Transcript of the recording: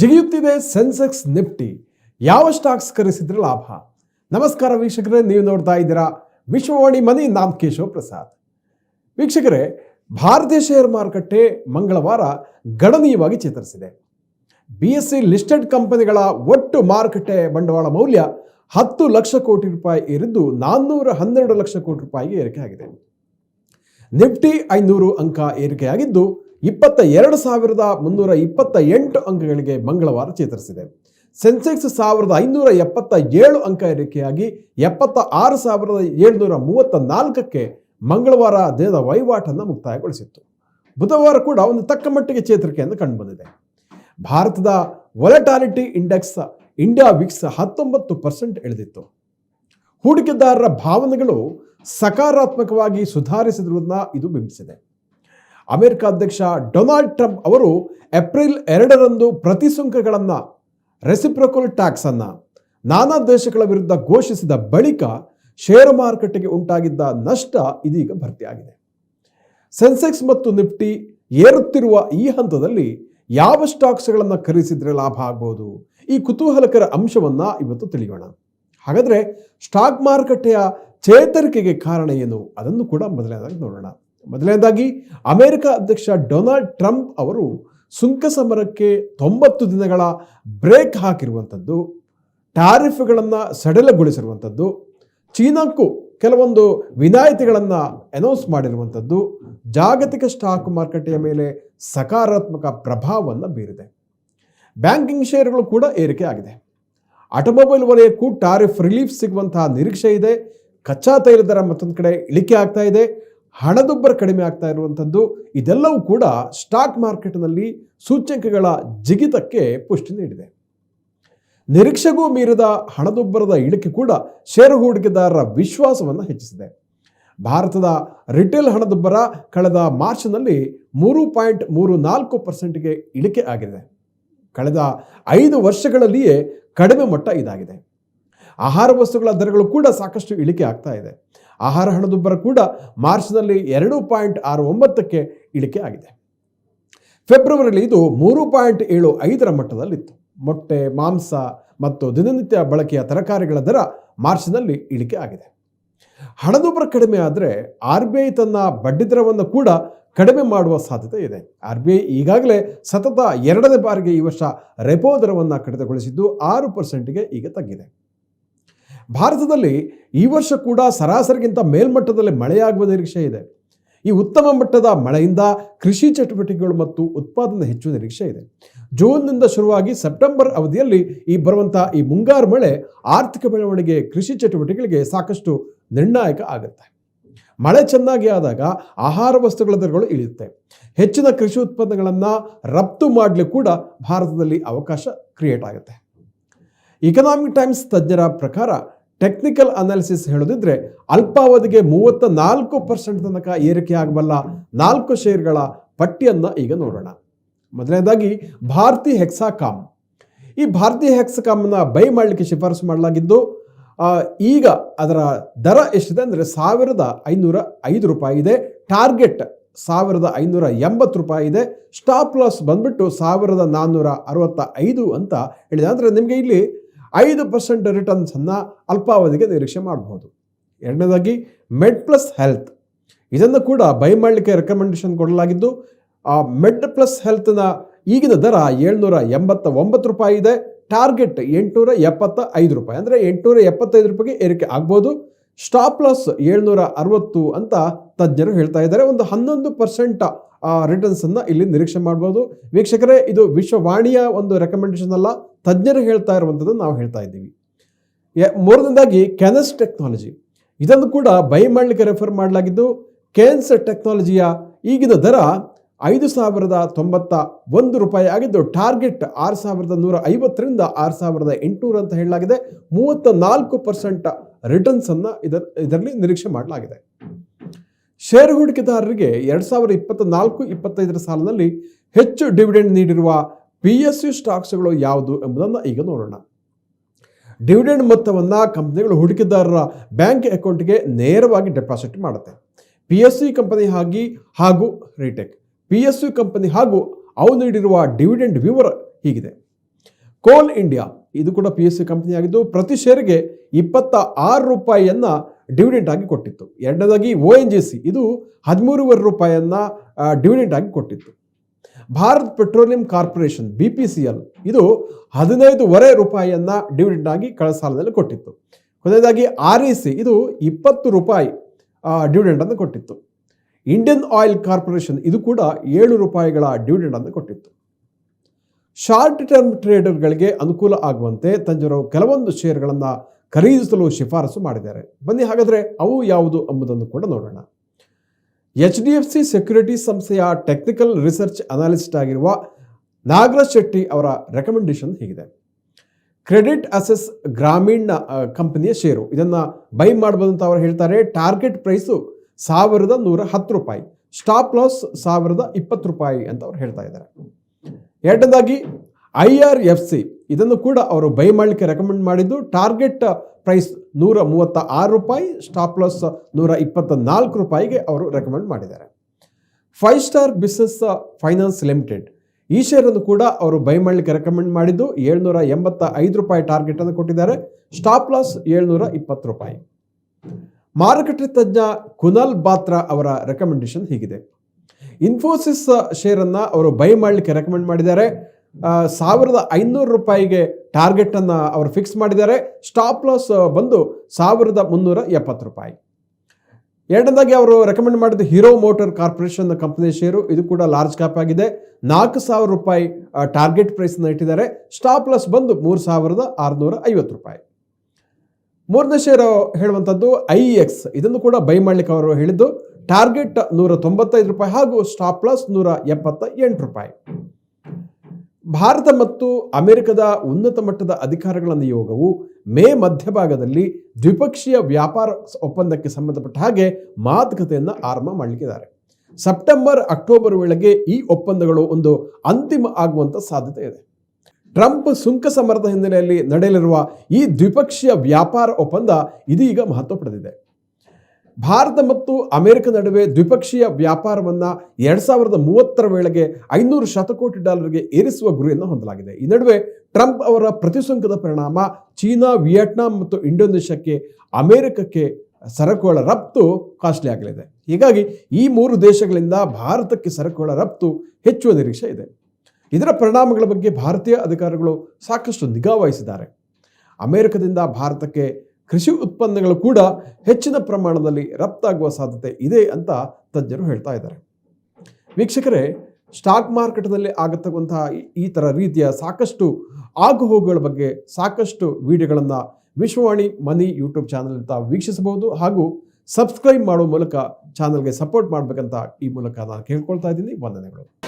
ಜಿಗಿಯುತ್ತಿದೆ Sensex Nifty. ಯಾವ stocks ಖರೀದಿಸಿದ್ರೆ ಲಾಭ? ನಮಸ್ಕಾರ ವೀಕ್ಷಕರೇ, ನೀವು ನೋಡ್ತಾ ಇದ್ದೀರಾ ವಿಶ್ವವಾಣಿ ಮನಿ ನಾಮ್ ಕೇಶವ ಪ್ರಸಾದ್. ವೀಕ್ಷಕರೇ, ಭಾರತೀಯ ಶೇರ್ ಮಾರುಕಟ್ಟೆ ಮಂಗಳವಾರ ಗಣನೀಯವಾಗಿ ಚೇತರಿಸಿದೆ. ಬಿ ಎಸ್ ಸಿ ಲಿಸ್ಟೆಡ್ ಕಂಪನಿಗಳ ಒಟ್ಟು ಮಾರುಕಟ್ಟೆ ಬಂಡವಾಳ ಮೌಲ್ಯ ಹತ್ತು ಲಕ್ಷ ಕೋಟಿ ರೂಪಾಯಿ ಏರಿದ್ದು ನಾನ್ನೂರ ಹನ್ನೆರಡು ಲಕ್ಷ ಕೋಟಿ ರೂಪಾಯಿಗೆ ಏರಿಕೆಯಾಗಿದೆ. ನಿಫ್ಟಿ ಐನೂರು ಅಂಕ ಏರಿಕೆಯಾಗಿದ್ದು ಇಪ್ಪತ್ತ ಎರಡು ಸಾವಿರದ ಮುನ್ನೂರ ಇಪ್ಪತ್ತ ಎಂಟು ಅಂಕಗಳಿಗೆ ಮಂಗಳವಾರ ಚೇತರಿಸಿದೆ. ಸೆನ್ಸೆಕ್ಸ್ ಸಾವಿರದ ಐನೂರ ಎಪ್ಪತ್ತ ಏಳು ಅಂಕ ಏರಿಕೆಯಾಗಿ ಎಪ್ಪತ್ತ ಆರು ಸಾವಿರದ ಏಳುನೂರ ಮೂವತ್ತ ನಾಲ್ಕಕ್ಕೆ ಮಂಗಳವಾರ ದಿನದ ವಹಿವಾಟನ್ನು ಮುಕ್ತಾಯಗೊಳಿಸಿತ್ತು. ಬುಧವಾರ ಕೂಡ ಒಂದು ತಕ್ಕ ಮಟ್ಟಿಗೆ ಚೇತರಿಕೆಯನ್ನು ಕಂಡುಬಂದಿದೆ. ಭಾರತದ ವೊಲಟಾಲಿಟಿ ಇಂಡೆಕ್ಸ್ ಇಂಡಿಯಾ ವಿಕ್ಸ್ ಹತ್ತೊಂಬತ್ತು ಪರ್ಸೆಂಟ್ ಇಳಿದಿತ್ತು. ಹೂಡಿಕೆದಾರರ ಭಾವನೆಗಳು ಸಕಾರಾತ್ಮಕವಾಗಿ ಸುಧಾರಿಸಿರುವುದನ್ನ ಇದು ಬಿಂಬಿಸಿದೆ. ಅಮೆರಿಕ ಅಧ್ಯಕ್ಷ ಡೊನಾಲ್ಡ್ ಟ್ರಂಪ್ ಅವರು ಏಪ್ರಿಲ್ ಎರಡರಂದು ಪ್ರತಿಸುಂಕಗಳನ್ನು ರೆಸಿಪ್ರೊಕಲ್ ಟ್ಯಾಕ್ಸ್ ಅನ್ನ, ನಾನಾ ದೇಶಗಳ ವಿರುದ್ಧ ಘೋಷಿಸಿದ ಬಳಿಕ ಷೇರು ಮಾರುಕಟ್ಟೆಗೆ ಉಂಟಾಗಿದ್ದ ನಷ್ಟ ಇದೀಗ ಭರ್ತಿಯಾಗಿದೆ. ಸೆನ್ಸೆಕ್ಸ್ ಮತ್ತು ನಿಫ್ಟಿ ಏರುತ್ತಿರುವ ಈ ಹಂತದಲ್ಲಿ ಯಾವ ಸ್ಟಾಕ್ಸ್ಗಳನ್ನು ಖರೀದಿಸಿದ್ರೆ ಲಾಭ ಆಗ್ಬೋದು? ಈ ಕುತೂಹಲಕರ ಅಂಶವನ್ನ ಇವತ್ತು ತಿಳಿಯೋಣ. ಹಾಗಾದ್ರೆ ಸ್ಟಾಕ್ ಮಾರುಕಟ್ಟೆಯ ಚೇತರಿಕೆಗೆ ಕಾರಣ ಏನು? ಅದನ್ನು ಕೂಡ ಮೊದಲನೇದಾಗಿ ನೋಡೋಣ. ಮೊದಲನೇದಾಗಿ ಅಮೆರಿಕ ಅಧ್ಯಕ್ಷ ಡೊನಾಲ್ಡ್ ಟ್ರಂಪ್ ಅವರು ಸುಂಕ ಸಮರಕ್ಕೆ ತೊಂಬತ್ತು ದಿನಗಳ ಬ್ರೇಕ್ ಹಾಕಿರುವಂಥದ್ದು, ಟ್ಯಾರಿಫ್ಗಳನ್ನು ಸಡಿಲಗೊಳಿಸಿರುವಂಥದ್ದು, ಚೀನಾಕ್ಕೂ ಕೆಲವೊಂದು ವಿನಾಯಿತಿಗಳನ್ನು ಅನೌನ್ಸ್ ಮಾಡಿರುವಂಥದ್ದು, ಜಾಗತಿಕ ಸ್ಟಾಕ್ ಮಾರುಕಟ್ಟೆಯ ಮೇಲೆ ಸಕಾರಾತ್ಮಕ ಪ್ರಭಾವವನ್ನು ಬೀರಿದೆ. ಬ್ಯಾಂಕಿಂಗ್ ಷೇರುಗಳು ಕೂಡ ಏರಿಕೆ ಆಗಿದೆ. ಆಟೋಮೊಬೈಲ್ ವಲಯಕ್ಕೂ ಟಾರಿಫ್ ರಿಲೀಫ್ ಸಿಗುವಂತಹ ನಿರೀಕ್ಷೆ ಇದೆ. ಕಚ್ಚಾ ತೈಲ ದರ ಮತ್ತೊಂದು ಕಡೆ ಇಳಿಕೆ ಆಗ್ತಾ ಇದೆ. ಹಣದುಬ್ಬರ ಕಡಿಮೆ ಆಗ್ತಾ ಇರುವಂಥದ್ದು, ಇದೆಲ್ಲವೂ ಕೂಡ ಸ್ಟಾಕ್ ಮಾರ್ಕೆಟ್ನಲ್ಲಿ ಸೂಚ್ಯಂಕಗಳ ಜಿಗಿತಕ್ಕೆ ಪುಷ್ಟಿ ನೀಡಿದೆ. ನಿರೀಕ್ಷೆಗೂ ಮೀರಿದ ಹಣದುಬ್ಬರದ ಇಳಿಕೆ ಕೂಡ ಷೇರು ಹೂಡಿಕೆದಾರರ ವಿಶ್ವಾಸವನ್ನು ಹೆಚ್ಚಿಸಿದೆ. ಭಾರತದ ರಿಟೇಲ್ ಹಣದುಬ್ಬರ ಕಳೆದ ಮಾರ್ಚ್ನಲ್ಲಿ ಮೂರು ಪಾಯಿಂಟ್ ಮೂರು ನಾಲ್ಕು ಪರ್ಸೆಂಟ್ಗೆ ಇಳಿಕೆ ಆಗಿದೆ. ಕಳೆದ ಐದು ವರ್ಷಗಳಲ್ಲಿಯೇ ಕಡಿಮೆ ಮಟ್ಟ ಇದಾಗಿದೆ. ಆಹಾರ ವಸ್ತುಗಳ ದರಗಳು ಕೂಡ ಸಾಕಷ್ಟು ಇಳಿಕೆ ಆಗ್ತಾ ಇದೆ. ಆಹಾರ ಹಣದುಬ್ಬರ ಕೂಡ ಮಾರ್ಚ್ನಲ್ಲಿ ಎರಡು ಪಾಯಿಂಟ್ ಆರು ಒಂಬತ್ತಕ್ಕೆ ಇಳಿಕೆ ಆಗಿದೆ. ಫೆಬ್ರವರಿಯಲ್ಲಿ ಇದು ಮೂರು ಪಾಯಿಂಟ್ ಏಳು ಐದರ ಮಟ್ಟದಲ್ಲಿತ್ತು. ಮೊಟ್ಟೆ, ಮಾಂಸ ಮತ್ತು ದಿನನಿತ್ಯ ಬಳಕೆಯ ತರಕಾರಿಗಳ ದರ ಮಾರ್ಚ್ನಲ್ಲಿ ಇಳಿಕೆ ಆಗಿದೆ. ಹಣದುಬ್ಬರ ಕಡಿಮೆ ಆದರೆ ಆರ್ ಬಿ ಐ ತನ್ನ ಬಡ್ಡಿದರವನ್ನು ಕೂಡ ಕಡಿಮೆ ಮಾಡುವ ಸಾಧ್ಯತೆ ಇದೆ. ಆರ್ ಬಿ ಐ ಈಗಾಗಲೇ ಸತತ ಎರಡನೇ ಬಾರಿಗೆ ಈ ವರ್ಷ ರೆಪೋ ದರವನ್ನು ಕಡಿತಗೊಳಿಸಿದ್ದು ಆರು ಪರ್ಸೆಂಟ್ಗೆ ಈಗ ತಗ್ಗಿದೆ. ಭಾರತದಲ್ಲಿ ಈ ವರ್ಷ ಕೂಡ ಸರಾಸರಿಗಿಂತ ಮೇಲ್ಮಟ್ಟದಲ್ಲಿ ಮಳೆಯಾಗುವ ನಿರೀಕ್ಷೆ ಇದೆ. ಈ ಉತ್ತಮ ಮಟ್ಟದ ಮಳೆಯಿಂದ ಕೃಷಿ ಚಟುವಟಿಕೆಗಳು ಮತ್ತು ಉತ್ಪಾದನೆ ಹೆಚ್ಚುವ ನಿರೀಕ್ಷೆ ಇದೆ. ಜೂನ್ನಿಂದ ಶುರುವಾಗಿ ಸೆಪ್ಟೆಂಬರ್ ಅವಧಿಯಲ್ಲಿ ಈ ಬರುವಂಥ ಈ ಮುಂಗಾರು ಮಳೆ ಆರ್ಥಿಕ ಬೆಳವಣಿಗೆ, ಕೃಷಿ ಚಟುವಟಿಕೆಗಳಿಗೆ ಸಾಕಷ್ಟು ನಿರ್ಣಾಯಕ ಆಗುತ್ತೆ. ಮಳೆ ಚೆನ್ನಾಗಿ ಆದಾಗ ಆಹಾರ ವಸ್ತುಗಳ ದರಗಳು ಇಳಿಯುತ್ತೆ. ಹೆಚ್ಚಿನ ಕೃಷಿ ಉತ್ಪನ್ನಗಳನ್ನು ರಫ್ತು ಮಾಡಲಿಕ್ಕೆ ಕೂಡ ಭಾರತದಲ್ಲಿ ಅವಕಾಶ ಕ್ರಿಯೇಟ್ ಆಗುತ್ತೆ. ಇಕನಾಮಿಕ್ ಟೈಮ್ಸ್ ತಜ್ಞರ ಪ್ರಕಾರ ಟೆಕ್ನಿಕಲ್ ಅನಾಲಿಸಿಸ್ ಹೇಳೋದಿದ್ರೆ ಅಲ್ಪಾವಧಿಗೆ ಮೂವತ್ತ ನಾಲ್ಕು ಪರ್ಸೆಂಟ್ ತನಕ ಏರಿಕೆ ಆಗಬಲ್ಲ ನಾಲ್ಕು ಶೇರ್ಗಳ ಪಟ್ಟಿಯನ್ನು ಈಗ ನೋಡೋಣ. ಮೊದಲನೇದಾಗಿ ಭಾರತಿ ಹೆಕ್ಸಾಕಾಮ್ ಈ ಭಾರತೀಯ ಹೆಕ್ಸಾಕಾಮ್ನ ಬೈ ಮಾಡಲಿಕ್ಕೆ ಶಿಫಾರಸು ಮಾಡಲಾಗಿದ್ದು ಈಗ ಅದರ ದರ ಎಷ್ಟಿದೆ ಅಂದರೆ ಸಾವಿರದ ಐನೂರ ಐದು ರೂಪಾಯಿ ಇದೆ. ಟಾರ್ಗೆಟ್ ಸಾವಿರದ ಐನೂರ ಎಂಬತ್ತು ರೂಪಾಯಿ ಇದೆ. ಸ್ಟಾಪ್ ಲಾಸ್ ಬಂದ್ಬಿಟ್ಟು ಸಾವಿರದ ನಾನ್ನೂರ ಅರವತ್ತ ಐದು ಅಂತ ಹೇಳಿದೆ. ಅಂದರೆ ನಿಮಗೆ ಇಲ್ಲಿ ಐದು ಪರ್ಸೆಂಟ್ ರಿಟರ್ನ್ಸನ್ನು ಅಲ್ಪಾವಧಿಗೆ ನಿರೀಕ್ಷೆ ಮಾಡಬಹುದು ಎರಡನೇದಾಗಿ ಮೆಡ್ ಪ್ಲಸ್ ಹೆಲ್ತ್ ಇದನ್ನು ಕೂಡ ಬೈ ಮಾಡಲಿಕ್ಕೆ ರೆಕಮೆಂಡೇಷನ್ ಕೊಡಲಾಗಿದ್ದು, ಆ ಮೆಡ್ ಪ್ಲಸ್ ಹೆಲ್ತ್ನ ಈಗಿನ ದರ ಏಳ್ನೂರ ಎಂಬತ್ತ ಒಂಬತ್ತು ರೂಪಾಯಿ ಇದೆ. ಟಾರ್ಗೆಟ್ ಎಂಟುನೂರ ಎಪ್ಪತ್ತ ಐದು ರೂಪಾಯಿ. ಅಂದರೆ ಎಂಟುನೂರ ಎಪ್ಪತ್ತೈದು ರೂಪಾಯಿಗೆ ಏರಿಕೆ ಆಗ್ಬೋದು. ಸ್ಟಾಪ್ ಲಾಸ್ ಏಳ್ನೂರ ಅರವತ್ತು ಅಂತ ತಜ್ಞರು ಹೇಳ್ತಾ ಇದ್ದಾರೆ. ಒಂದು ಹನ್ನೊಂದು ಪರ್ಸೆಂಟ್ ರಿಟರ್ನ್ಸನ್ನು ಇಲ್ಲಿ ನಿರೀಕ್ಷೆ ಮಾಡ್ಬೋದು. ವೀಕ್ಷಕರೇ, ಇದು ವಿಶ್ವವಾಣಿಯ ಒಂದು ರೆಕಮೆಂಡೇಶನ್ ಅಲ್ಲ. ತಜ್ಞರು ಹೇಳ್ತಾ ಇರುವಂಥದ್ದು ನಾವು ಹೇಳ್ತಾ ಇದ್ದೀವಿ. ಮೂರನೇದಾಗಿ ಕೆನಸ್ ಟೆಕ್ನಾಲಜಿ ಇದನ್ನು ಕೂಡ ಬೈ ಮಾಡಲಿಕ್ಕೆ ರೆಫರ್ ಮಾಡಲಾಗಿದ್ದು ಕೆನ್ಸ್ ಟೆಕ್ನಾಲಜಿಯ ಈಗಿನ ದರ ಐದು ಸಾವಿರದ ತೊಂಬತ್ತ ಒಂದು ರೂಪಾಯಿ ಆಗಿದ್ದು, ಟಾರ್ಗೆಟ್ ಆರು ಸಾವಿರದ ನೂರ ಐವತ್ತರಿಂದ ಆರು ಸಾವಿರದ ಎಂಟುನೂರು ಅಂತ ಹೇಳಲಾಗಿದೆ. ಮೂವತ್ತ ನಾಲ್ಕು ಪರ್ಸೆಂಟ್ ರಿಟರ್ನ್ಸನ್ನು ಇದರ, ಇದರಲ್ಲಿ ನಿರೀಕ್ಷೆ ಮಾಡಲಾಗಿದೆ. ಷೇರು ಹೂಡಿಕೆದಾರರಿಗೆ ಎರಡು ಸಾವಿರದ ಇಪ್ಪತ್ತ ನಾಲ್ಕು ಇಪ್ಪತ್ತೈದರ ಸಾಲಿನಲ್ಲಿ ಹೆಚ್ಚು ಡಿವಿಡೆಂಡ್ ನೀಡಿರುವ ಪಿ ಎಸ್ ಯು ಸ್ಟಾಕ್ಸ್ಗಳು ಯಾವುದು ಎಂಬುದನ್ನು ಈಗ ನೋಡೋಣ. ಡಿವಿಡೆಂಡ್ ಮೊತ್ತವನ್ನು ಕಂಪನಿಗಳು ಹೂಡಿಕೆದಾರರ ಬ್ಯಾಂಕ್ ಅಕೌಂಟ್ಗೆ ನೇರವಾಗಿ ಡೆಪಾಸಿಟ್ ಮಾಡುತ್ತೆ. ಪಿ ಎಸ್ ಸಿ ಕಂಪನಿ ಆಗಿ ಹಾಗೂ ರಿಟೆಕ್. ಪಿ ಎಸ್ ಯು ಕಂಪನಿ ಹಾಗೂ ಅವು ನೀಡಿರುವ ಡಿವಿಡೆಂಡ್ ವಿವರ ಹೀಗಿದೆ. ಕೋಲ್ ಇಂಡಿಯಾ ಇದು ಕೂಡ ಪಿ ಎಸ್ ಸಿ ಪ್ರತಿ ಶೇರ್ಗೆ ಇಪ್ಪತ್ತ ಆರು ರೂಪಾಯಿಯನ್ನು ಡಿವಿಡೆಂಟ್ ಆಗಿ ಕೊಟ್ಟಿತ್ತು. ಎರಡನೇದಾಗಿ ಒ ಎನ್ ಜಿ ಸಿ ಇದು ಹದಿಮೂರುವರೆ ರೂಪಾಯಿಯನ್ನು ಡಿವಿಡೆಂಟ್ ಆಗಿ ಕೊಟ್ಟಿತ್ತು. Bharat petroleum corporation B P C L ಇದು ಹದಿನೈದುವರೆ ರೂಪಾಯಿಯನ್ನು ಡಿವಿಡೆಂಟ್ ಆಗಿ ಕಳೆದ ಸಾಲದಲ್ಲಿ ಕೊಟ್ಟಿತ್ತು. ಕೊನೆಯದಾಗಿ ಆರ್ ಇ ಸಿ ಇದು ಇಪ್ಪತ್ತು ರೂಪಾಯಿ ಡಿವಿಡೆಂಟನ್ನು ಕೊಟ್ಟಿತ್ತು. ಇಂಡಿಯನ್ ಆಯಿಲ್ ಕಾರ್ಪೊರೇಷನ್ ಇದು ಕೂಡ ಏಳು ರೂಪಾಯಿಗಳ ಡಿವಿಡೆಂಡ್ ಅನ್ನು ಕೊಟ್ಟಿತ್ತು. ಶಾರ್ಟ್ ಟರ್ಮ್ ಟ್ರೇಡರ್ಗಳಿಗೆ ಅನುಕೂಲ ಆಗುವಂತೆ ತಂಜರು ಕೆಲವೊಂದು ಶೇರ್ಗಳನ್ನು ಖರೀದಿಸಲು ಶಿಫಾರಸು ಮಾಡಿದ್ದಾರೆ. ಬನ್ನಿ ಹಾಗಾದರೆ ಅವು ಯಾವುದು ಎಂಬುದನ್ನು ಕೂಡ ನೋಡೋಣ. H D F C securities ಸಂಸ್ಥೆಯ ಟೆಕ್ನಿಕಲ್ ರಿಸರ್ಚ್ ಅನಾಲಿಸ್ಟ್ ಆಗಿರುವ ನಾಗರಾಜ್ ಶೆಟ್ಟಿ ಅವರ ರೆಕಮೆಂಡೇಶನ್ ಹೀಗಿದೆ. ಕ್ರೆಡಿಟ್ ಅಸೆಸ್ ಗ್ರಾಮೀಣ ಕಂಪನಿಯ ಷೇರು. ಇದನ್ನು ಬೈ ಮಾಡಬಹುದು ಅಂತ ಅವರು ಹೇಳ್ತಾರೆ. ಟಾರ್ಗೆಟ್ ಪ್ರೈಸು ಸಾವಿರದ ನೂರ ಹತ್ತು ರೂಪಾಯಿ. ಸ್ಟಾಪ್ ಲಾಸ್ ಸಾವಿರದ ಇಪ್ಪತ್ತು ರೂಪಾಯಿ ಅಂತ ಅವ್ರು ಹೇಳ್ತಾ ಇದ್ದಾರೆ. ಎರಡನೇದಾಗಿ ಐ ಆರ್ ಎಫ್ ಸಿ. ಇದನ್ನು ಕೂಡ ಅವರು ಬೈ ಮಾಡಲಿಕ್ಕೆ ರೆಕಮೆಂಡ್ ಮಾಡಿದ್ದು. ಟಾರ್ಗೆಟ್ ಪ್ರೈಸ್ ನೂರ ಮೂವತ್ತ ಆರು ರೂಪಾಯಿ, ಸ್ಟಾಪ್ ಲಾಸ್ ನೂರ ಇಪ್ಪತ್ತ ನಾಲ್ಕು ರೂಪಾಯಿಗೆ ಅವರು ರೆಕಮೆಂಡ್ ಮಾಡಿದ್ದಾರೆ. Five Star Business Finance Limited. ಈ ಶೇರನ್ನು ಕೂಡ ಅವರು ಬೈ ಮಾಡಲಿಕ್ಕೆ ರೆಕಮೆಂಡ್ ಮಾಡಿದ್ದು. ಏಳ್ನೂರ ಎಂಬತ್ತ ಐದು ರೂಪಾಯಿ ಟಾರ್ಗೆಟ್ ಅನ್ನು ಕೊಟ್ಟಿದ್ದಾರೆ. ಸ್ಟಾಪ್ ಲಾಸ್ ಏಳ್ನೂರ ಇಪ್ಪತ್ತು ರೂಪಾಯಿ. ಮಾರುಕಟ್ಟೆ ತಜ್ಞ ಕುನಾಲ್ ಬಾತ್ರಾ ಅವರ ರೆಕಮೆಂಡೇಶನ್ ಹೀಗಿದೆ. ಇನ್ಫೋಸಿಸ್ ಶೇರನ್ನು ಅವರು ಬೈ ಮಾಡಲಿಕ್ಕೆ ರೆಕಮೆಂಡ್ ಮಾಡಿದ್ದಾರೆ. ಸಾವಿರದ ಐನೂರು ರೂಪಾಯಿಗೆ ಟಾರ್ಗೆಟನ್ನು ಅವರು ಫಿಕ್ಸ್ ಮಾಡಿದ್ದಾರೆ. ಸ್ಟಾಪ್ ಲಾಸ್ ಬಂದು ಸಾವಿರದ ಮುನ್ನೂರ ಎಪ್ಪತ್ತು ರೂಪಾಯಿ. ಎರಡನೇದಾಗಿ ಅವರು ರೆಕಮೆಂಡ್ ಮಾಡಿದ Hero Motor Corporation company share ಇದು ಕೂಡ ಲಾರ್ಜ್ ಕ್ಯಾಪ್ ಆಗಿದೆ. ನಾಲ್ಕು ಸಾವಿರ ರೂಪಾಯಿ ಟಾರ್ಗೆಟ್ ಪ್ರೈಸ್ನ ಇಟ್ಟಿದ್ದಾರೆ. ಸ್ಟಾಪ್ ಲಾಸ್ ಬಂದು ಮೂರು ಸಾವಿರದ ಆರುನೂರ ಐವತ್ತು ರೂಪಾಯಿ. ಮೂರನೇ ಶೇರು ಹೇಳುವಂಥದ್ದು ಐ ಎಕ್ಸ್ ಇದನ್ನು ಕೂಡ ಬೈ ಮಾಡಲಿಕ್ಕೆ ಅವರು ಹೇಳಿದ್ದು. ಟಾರ್ಗೆಟ್ ನೂರ ತೊಂಬತ್ತೈದು ರೂಪಾಯಿ ಹಾಗೂ ಸ್ಟಾಪ್ ಲಾಸ್ ನೂರ ಎಪ್ಪತ್ತ ಎಂಟು ರೂಪಾಯಿ. ಭಾರತ ಮತ್ತು ಅಮೆರಿಕದ ಉನ್ನತ ಮಟ್ಟದ ಅಧಿಕಾರಿಗಳ ನಿಯೋಗವು ಮೇ ಮಧ್ಯಭಾಗದಲ್ಲಿ ದ್ವಿಪಕ್ಷೀಯ ವ್ಯಾಪಾರ ಒಪ್ಪಂದಕ್ಕೆ ಸಂಬಂಧಪಟ್ಟ ಹಾಗೆ ಮಾತುಕತೆಯನ್ನು ಆರಂಭ ಮಾಡಲಿಕ್ಕಿದ್ದಾರೆ. ಸೆಪ್ಟೆಂಬರ್, ಅಕ್ಟೋಬರ್ ವೇಳೆಗೆ ಈ ಒಪ್ಪಂದಗಳು ಒಂದು ಅಂತಿಮ ಆಗುವಂಥ ಸಾಧ್ಯತೆ ಇದೆ. ಟ್ರಂಪ್ ಸುಂಕ ಸಮರದ ಹಿನ್ನೆಲೆಯಲ್ಲಿ ನಡೆಯಲಿರುವ ಈ ದ್ವಿಪಕ್ಷೀಯ ವ್ಯಾಪಾರ ಒಪ್ಪಂದ ಇದೀಗ ಮಹತ್ವ ಪಡೆದಿದೆ. ಭಾರತ ಮತ್ತು ಅಮೆರಿಕ ನಡುವೆ ದ್ವಿಪಕ್ಷೀಯ ವ್ಯಾಪಾರವನ್ನು ಎರಡ್ ಸಾವಿರದ ಮೂವತ್ತರ ವೇಳೆಗೆ ಐನೂರು ಶತಕೋಟಿ ಡಾಲರ್ಗೆ ಏರಿಸುವ ಗುರಿಯನ್ನು ಹೊಂದಲಾಗಿದೆ. ಈ ನಡುವೆ ಟ್ರಂಪ್ ಅವರ ಪ್ರತಿಸಂಕದ ಪರಿಣಾಮ ಚೀನಾ, ವಿಯೆಟ್ನಾಂ ಮತ್ತು ಇಂಡೋನೇಷ್ಯಾಕ್ಕೆ ಅಮೆರಿಕಕ್ಕೆ ಸರಕುಗಳ ರಫ್ತು ಕಾಸ್ಟ್ಲಿ ಆಗಲಿದೆ ಹೀಗಾಗಿ ಈ ಮೂರು ದೇಶಗಳಿಂದ ಭಾರತಕ್ಕೆ ಸರಕುಗಳ ರಫ್ತು ಹೆಚ್ಚುವ ನಿರೀಕ್ಷೆ ಇದೆ. ಇದರ ಪರಿಣಾಮಗಳ ಬಗ್ಗೆ ಭಾರತೀಯ ಅಧಿಕಾರಿಗಳು ಸಾಕಷ್ಟು ನಿಗಾ ವಹಿಸಿದ್ದಾರೆ. ಅಮೆರಿಕದಿಂದ ಭಾರತಕ್ಕೆ ಕೃಷಿ ಉತ್ಪನ್ನಗಳು ಕೂಡ ಹೆಚ್ಚಿನ ಪ್ರಮಾಣದಲ್ಲಿ ರಫ್ತಾಗುವ ಸಾಧ್ಯತೆ ಇದೆ ಅಂತ ತಜ್ಞರು ಹೇಳ್ತಾ ಇದ್ದಾರೆ. ವೀಕ್ಷಕರೇ, ಸ್ಟಾಕ್ ಮಾರ್ಕೆಟ್ನಲ್ಲಿ ಆಗತಕ್ಕಂತಹ ಈ- ಥರ ರೀತಿಯ ಸಾಕಷ್ಟು ಆಗುಹೋಗುಗಳ ಬಗ್ಗೆ ಸಾಕಷ್ಟು ವಿಡಿಯೋಗಳನ್ನು ವಿಶ್ವವಾಣಿ ಮನಿ ಯೂಟ್ಯೂಬ್ ಚಾನಲ್ ಅಂತ ವೀಕ್ಷಿಸಬಹುದು ಹಾಗೂ ಸಬ್ಸ್ಕ್ರೈಬ್ ಮಾಡುವ ಮೂಲಕ ಚಾನಲ್ಗೆ ಸಪೋರ್ಟ್ ಮಾಡಬೇಕಂತ ಈ ಮೂಲಕ ನಾನು ಕೇಳ್ಕೊಳ್ತಾ ಇದ್ದೀನಿ. ವಂದನೆಗಳು.